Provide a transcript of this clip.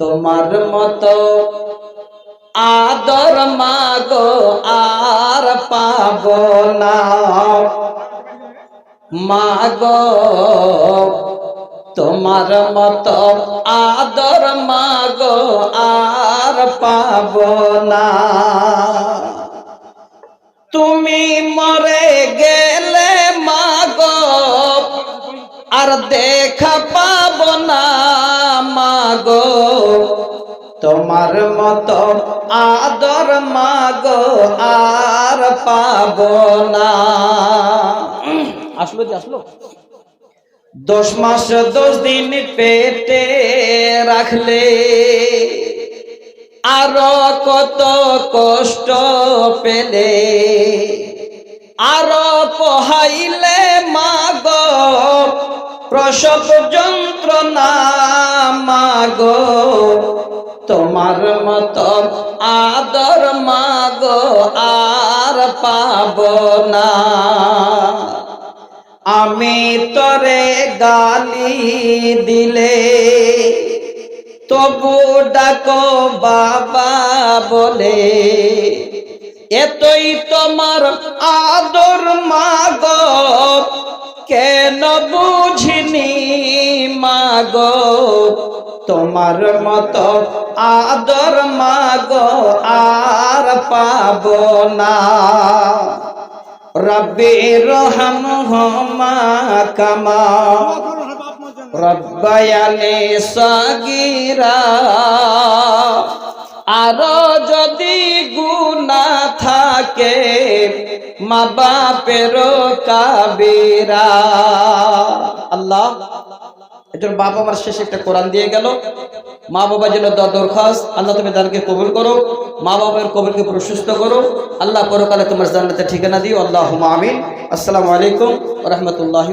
তোমার মতো আদর মাগো আর পাব না। মাগো, তোমার মতো আদর মাগো আর পাব না। তুমি আর দেখা পাব না, মাগো। তোমার মতো আদর মাগো আর পাব না। আসলো আসলো? দশ মাস, দশ দিন পেটে রাখলে আরও কত কষ্ট পেলে, আরও পোহাইলে মাগ প্রসব যন্ত্রণা, মাগ, তোমার মতো আদর মাগ, আর পাব না। আমি তরে গালি দিলে, তবু ডাকো বাবা বলে, এতই তোমার আদর মাগ। কেন বুঝিনি, মাগ, তোমার মতো আদর মাগ আর পাব না। রব্বি রহমহুমা কামা। রব্বায়ানি সাগীরা। আরও যদি মা বাপের কাবেরা। আল্লাহ একজন বাবা আমার শেষে একটা কোরআন দিয়ে গেল। মা বাবা যেন দরখাস্ত, আল্লাহ তুমি তাদেরকে কবুল করো। মা বাবার কবরকে প্রশস্ত করো। আল্লাহ পরকালে তোমার জান্নাতে ঠিকানা দিও। আল্লাহ আমিন। আসসালামু আলাইকুম রহমতুল্লাহ